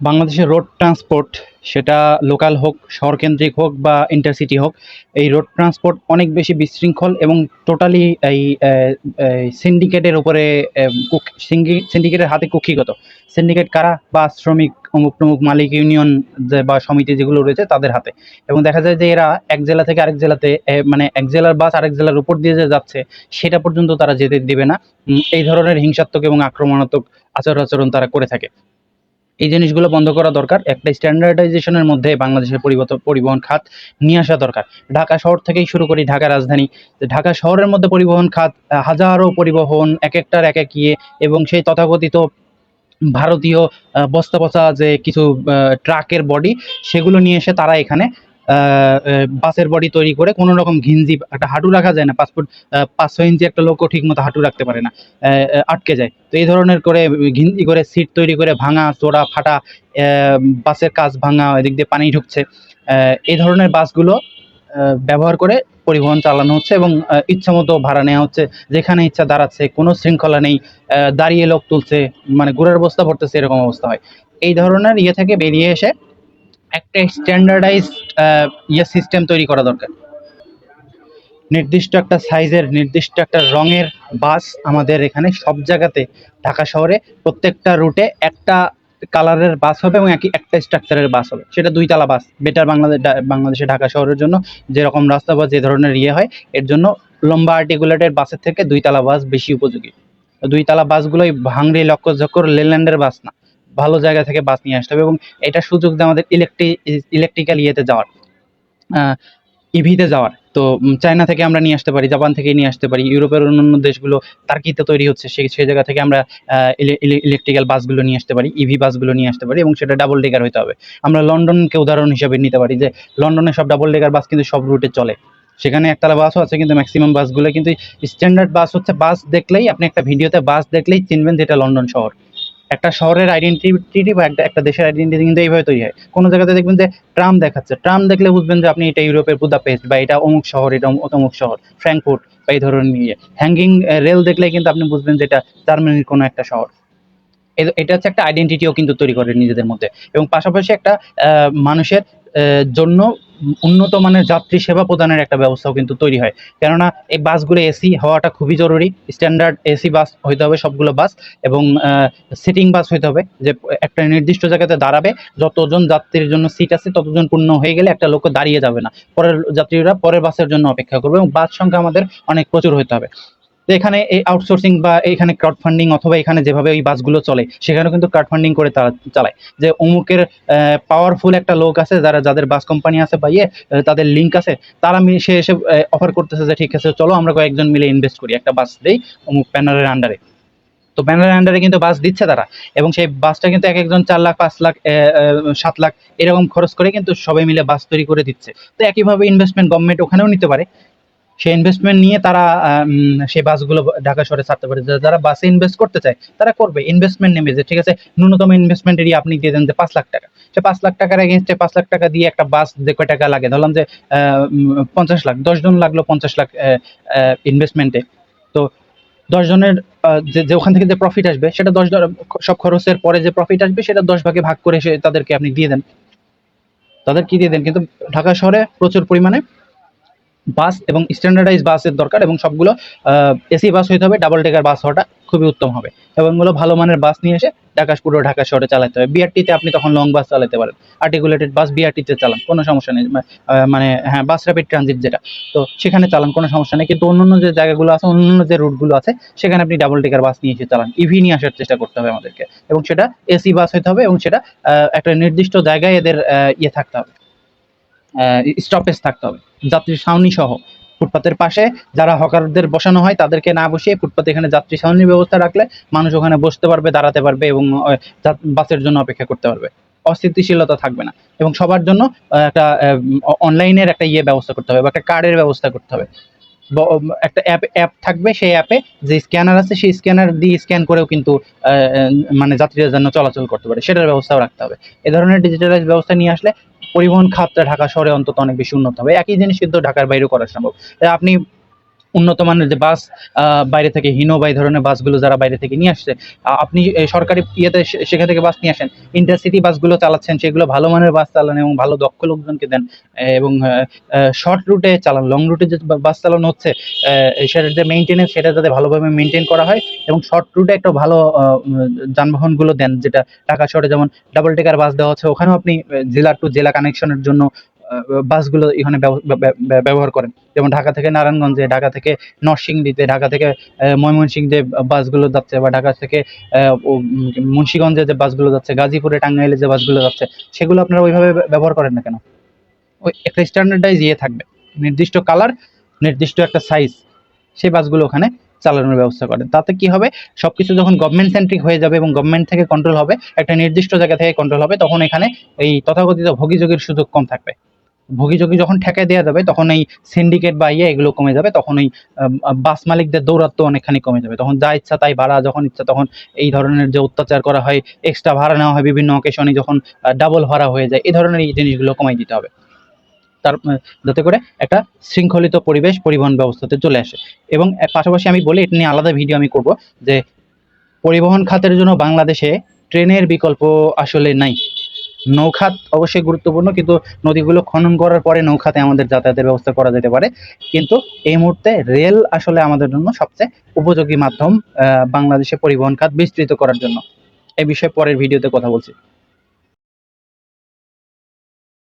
বাংলাদেশের road transport সেটা local হোক, শহরকেন্দ্রিক হোক বা ইন্টারসিটি হোক, এই রোড ট্রান্সপোর্ট অনেক বেশি বিশৃঙ্খল এবং টোটালি এই সিন্ডিকেটের উপরে সিন্ডিকেটের হাতে কুক্ষিগত। সিন্ডিকেট কারা? বা শ্রমিক, অমুক প্রমুখ মালিক ইউনিয়ন বা সমিতি যেগুলো রয়েছে তাদের হাতে। এবং দেখা যায় যে এরা এক জেলা থেকে আরেক জেলাতে মানে এক জেলার বাস আরেক জেলার উপর দিয়ে যে যাচ্ছে, সেটা পর্যন্ত তারা যেতে দেবে না। এই ধরনের হিংসাত্মক এবং আক্রমণাত্মক আচার আচরণ তারা করে থাকে। এই জিনিসগুলো বন্ধ করা দরকার। একটা স্ট্যান্ডার্ডাইজেশনের মধ্যে বাংলাদেশের পরিবহন খাত নিয়ে আসা দরকার। ঢাকা শহর থেকেই শুরু করি ঢাকা রাজধানী। ঢাকা শহরের মধ্যে পরিবহন খাত হাজারো পরিবহন, এক একটার এক এক ইয়ে এবং সেই তথাকথিত ভারতীয় বস্তা পচা যে কিছু ট্রাকের বডি সেগুলো নিয়ে এসে তারা এখানে বাসের বডি তৈরি করে কোনো রকম ঘিঞ্জি, একটা হাঁটু রাখা যায় না পাসপোর্ট পাঁচ ছয় ইঞ্চি একটা লোকও ঠিক মতো হাঁটু রাখতে পারে না আটকে যায়। তো এই ধরনের করে ঘিঞ্জি করে সিট তৈরি করে ভাঙা, চোরা, ফাটা বাসের কাজ ভাঙা, এদিক দিয়ে পানি ঢুকছে এই ধরনের বাসগুলো ব্যবহার করে পরিবহন চালানো হচ্ছে এবং ইচ্ছামতো ভাড়া নেওয়া হচ্ছে, যেখানে ইচ্ছা দাঁড়াচ্ছে, কোনো শৃঙ্খলা নেই দাঁড়িয়ে লোক তুলছে মানে গুড়ের বস্তা পড়তেছে এরকম অবস্থা হয়। এই ধরনের ইয়ে থেকে বেরিয়ে এসে একটা স্ট্যান্ডার্ডাইজ ইয়ে সিস্টেম তৈরি করা দরকার। নির্দিষ্ট একটা সাইজের নির্দিষ্ট একটা রঙের বাস আমাদের এখানে সব জায়গাতে, ঢাকা শহরে প্রত্যেকটা রুটে একটা কালারের বাস হবে এবং একই, একটা স্ট্রাকচারের বাস হবে। সেটা দুইতলা বাস বেটার বাংলাদেশ বাংলাদেশে ঢাকা শহরের জন্য যেরকম রাস্তা বা যে ধরনের ইয়ে হয়, এর জন্য লম্বা আর্টিকুলেটেড বাসের থেকে দুইতলা বাস বেশি উপযোগী। দুইতলা বাসগুলোই ভাঙড়ি লক্ষ্য ঝক্কর লেল্যান্ডের বাস না। ভালো জায়গা থেকে বাস নিয়ে আসতে হবে এবং এটা সুযোগ দেয় আমাদের ইলেকট্রিক ইলেকট্রিক্যাল ইয়েতে যাওয়ার ইভিতে যাওয়ার। তো চায়না থেকে আমরা নিয়ে আসতে পারি, জাপান থেকে নিয়ে আসতে পারি, ইউরোপের অন্যান্য দেশগুলো তার্কিতে তৈরি হচ্ছে সেই সেই জায়গা থেকে আমরা ইলেকট্রিক্যাল বাসগুলো নিয়ে আসতে পারি ইভি বাসগুলো নিয়ে আসতে পারি এবং সেটা ডাবল ডেকার হতে হবে। আমরা লন্ডনকে উদাহরণ হিসেবে নিতে পারি যে, লন্ডনে সব ডাবল ডেকার বাস কিন্তু সব রুটে চলে। সেখানে একতলা বাসও আছে কিন্তু ম্যাক্সিমাম বাসগুলো, কিন্তু স্ট্যান্ডার্ড বাস হচ্ছে বাস দেখলেই, আপনি একটা ভিডিওতে বাস দেখলেই চিনবেন যে এটা লন্ডন শহর। একটা শহরের আইডেন্টিটি বা একটা দেশের আইডেন্টিটি কিন্তু এইভাবে তৈরি হয়। কোনো জায়গাতে দেখবেন যে ট্রাম দেখাচ্ছে। ট্রাম দেখলে বুঝবেন যে আপনি এটা ইউরোপের বুদাপেস্ট বা এটা অমুক শহর, এটা অমুক শহর, ফ্র্যাঙ্কফুর্ট বা এই ধরনের নিয়ে। হ্যাঙ্গিং রেল দেখলে কিন্তু আপনি বুঝবেন যে এটা জার্মানির কোনো একটা শহর। এটা হচ্ছে একটা আইডেন্টিটিও কিন্তু তৈরি করে নিজেদের মধ্যে। এবং পাশাপাশি একটা মানুষের জন্য উন্নত মানের যাত্রী সেবা প্রদানের একটা ব্যবস্থাও কিন্তু তৈরি হয়। কেননা এই বাসগুলো এসি হওয়াটা খুবই জরুরি, স্ট্যান্ডার্ড এসি বাস হইতে হবে, সবগুলো বাস এবং সিটিং বাস হইতে হবে যে একটা নির্দিষ্ট জায়গাতে দাঁড়াবে, যতজন যাত্রীর জন্য সিট আছে ততজন পূর্ণ হয়ে গেলে একটা লোক দাঁড়িয়ে যাবে না। পরের যাত্রীরা পরের বাসের জন্য অপেক্ষা করবে এবং বাস সংখ্যা আমাদের অনেক প্রচুর হতে হবে। এখানে এই আউটসোর্সিং বা এখানে ক্রাউড ফান্ডিং অথবা এখানে যেভাবে ওই বাসগুলো চলে, সেখানেও কিন্তু ক্রাউড ফান্ডিং করে তারা চালায়। যে অমুকের পাওয়ারফুল একটা লোক আছে যারা, যাদের বাস কোম্পানি আছে বা ইয়ে তাদের লিঙ্ক আছে, তারা সে এসে অফার করতেছে যে ঠিক আছে, চলো আমরা কয়েকজন মিলে ইনভেস্ট করি, একটা বাস দেই অমুক প্যানারের আন্ডারে তো ব্যানারের আন্ডারে কিন্তু বাস দিচ্ছে তারা এবং সেই বাসটা কিন্তু এক একজন চার লাখ, পাঁচ লাখ সাত লাখ, এরকম খরচ করে কিন্তু সবাই মিলে বাস তৈরি করে দিচ্ছে। তো একইভাবে ইনভেস্টমেন্ট গভর্নমেন্ট ওখানেও নিতে পারে। সেই ইনভেস্টমেন্ট নিয়ে তারা সেই বাসগুলো ঢাকা শহরে ছাড়তে পারে। যারা বাসে ইনভেস্ট করতে চায়, তারা করবে ইনভেস্টমেন্ট নেবে যে, ঠিক আছে, ন্যূনতম ইনভেস্টমেন্ট এরিয়া আপনি দিয়ে দেন যে, পাঁচ লাখ টাকা। সে পাঁচ লাখ টাকার এগেনস্টে পাঁচ লাখ টাকা দিয়ে একটা বাস যে, কয় টাকা লাগে? ধরলাম যে পঞ্চাশ লাখ, দশ জন লাগল পঞ্চাশ লাখ ইনভেস্টমেন্টে তো দশ জনের যে যে, ওখান থেকে যে প্রফিট আসবে, সেটা দশ সব খরচের পরে যে প্রফিট আসবে, সেটা দশ ভাগে ভাগ করে সে তাদেরকে আপনি দিয়ে দেন। তাদের কি দিয়ে দেন? কিন্তু ঢাকা শহরে প্রচুর পরিমাণে বাস এবং স্ট্যান্ডার্ডাইজ বাসের দরকার এবং সবগুলো এসি বাস হইতে হবে ডাবল ডেকার বাস হওয়াটা খুবই উত্তম হবে। এবং এগুলো ভালো মানের বাস নিয়ে এসে ঢাকা পুরো ঢাকা শহরে চালাতে হবে। বিআরটিতে আপনি তখন লং বাস চালাতে পারেন। আর্টিকুলেটেড বাস বিআরটিতে চালান, কোনো সমস্যা নেই। মানে হ্যাঁ বাস র্যাপিড ট্রানজিট যেটা। তো সেখানে চালান, কোনো সমস্যা নেই। কিন্তু অন্যান্য যে জায়গাগুলো আছে, অন্যান্য যে রুটগুলো আছে, সেখানে আপনি ডাবল ডেকার বাস নিয়ে এসে চালান। ইভি নিয়ে আসার চেষ্টা করতে হবে আমাদেরকে। এবং সেটা এসি বাস হইতে হবে এবং সেটা একটা নির্দিষ্ট জায়গায় এদের ইয়ে থাকতে হবে। স্টপেজ থাকতে হবে। যাত্রী ছাউনি সহ। ফুটপাতের পাশে যারা হকারদের বসানো হয়, তাদেরকে না বসিয়ে ফুটপাতে এখানে যাত্রী ছাউনির ব্যবস্থা রাখলে মানুষ ওখানে বসতে পারবে, দাঁড়াতে পারবে এবং বাসের জন্য অপেক্ষা করতে পারবে। অস্থিতিশীলতা থাকবে না। এবং সবার জন্য একটা অনলাইনের একটা ইয়ে ব্যবস্থা করতে হবে বা একটা কার্ডের ব্যবস্থা করতে হবে। একটা অ্যাপ অ্যাপ থাকবে সেই অ্যাপে যে স্ক্যানার আছে সেই স্ক্যানার দিয়ে স্ক্যান করেও কিন্তু মানে যাত্রীদের জন্য চলাচল করতে পারে। সেটার ব্যবস্থাও রাখতে হবে। এ ধরনের ডিজিটালাইজ ব্যবস্থা নিয়ে আসলে পরিবহন খাতটা ঢাকা শহরে অন্তত অনেক বেশি উন্নত হবে। একই জিনিস কিন্তু ঢাকার বাইরেও করা সম্ভব। আপনি উন্নত মানের যে বাস বাইরে থেকে হিনো বা এই ধরনের বাসগুলো যারা বাইরে থেকে নিয়ে আসছে আপনি সরকারি ইয়েতে সেখান থেকে বাস নিয়ে আসেন। ইন্টারসিটি বাসগুলো চালাচ্ছেন, সেগুলো ভালো মানের বাস চালান এবং ভালো দক্ষ লোকজনকে দেন এবং শর্ট রুটে চালান লং রুটে যে বাস চালানো হচ্ছে সেটার যে মেনটেনেন্স সেটা যাতে ভালোভাবে মেনটেন করা হয়, এবং শর্ট রুটে একটা ভালো যানবাহনগুলো দেন, যেটা ঢাকা শহরে যেমন ডাবল টেকার বাস দেওয়া হচ্ছে, ওখানেও আপনি জেলা টু জেলা কানেকশনের জন্য বাসগুলো এখানে ব্যব- ব্যব- ব্যব- ব্যবহার করেন। যেমন ঢাকা থেকে নারায়ণগঞ্জে, ঢাকা থেকে নরসিংদীতে, ঢাকা থেকে ময়মনসিংহে বাসগুলো যাচ্ছে বা ঢাকা থেকে মুন্সিগঞ্জে যে বাসগুলো যাচ্ছে, গাজীপুরে টাঙ্গাইলে যে বাসগুলো যাচ্ছে, সেগুলো আপনারা ওইভাবে ব্যবহার করেন না কেন? ওই একটা স্ট্যান্ডার্ডাইজ ইয়ে থাকবে। নির্দিষ্ট কালার নির্দিষ্ট একটা সাইজ সেই বাসগুলো ওখানে চালানোর ব্যবস্থা করেন। তাতে কি হবে? সবকিছু যখন গভর্নমেন্ট সেন্ট্রিক হয়ে যাবে এবং গভর্নমেন্ট থেকে কন্ট্রোল হবে, একটা নির্দিষ্ট জায়গা থেকে কন্ট্রোল হবে, তখন এখানে এই তথাকথিত ভোগীযোগীর সুযোগ কম থাকবে। ভোগীযোগী যখন ঠেকায় দেওয়া যাবে, তখন এই সিন্ডিকেট বা ইয়ে এগুলো কমে যাবে, তখন ওই বাস মালিকদের দৌরাত্ম অনেকখানি কমে যাবে। তখন যা ইচ্ছা তাই ভাড়া, যখন ইচ্ছা তখন এই ধরনের যে অত্যাচার করা হয় এক্সট্রা ভাড়া নেওয়া হয় বিভিন্ন অকেশনে যখন ডাবল ভাড়া হয়ে যায়, এই ধরনের এই জিনিসগুলো কমাই দিতে হবে। তার যাতে করে একটা শৃঙ্খলিত পরিবেশ পরিবহন ব্যবস্থাতে চলে আসে। এবং পাশাপাশি আমি বলি, এটা নিয়ে আলাদা ভিডিও আমি করব, যে পরিবহন খাতের জন্য বাংলাদেশে ট্রেনের বিকল্প আসলে নাই। নৌখাত অবশ্যই গুরুত্বপূর্ণ, কিন্তু নদীগুলো খনন করার পরে নৌখাতে আমাদের যাতায়াতের ব্যবস্থা করা যেতে পারে। কিন্তু এই মুহূর্তে রেল আসলে আমাদের জন্য সবচেয়ে উপযোগী মাধ্যম বাংলাদেশে পরিবহন খাত বিস্তৃত করার জন্য। এই বিষয়ে পরের ভিডিওতে কথা বলছি।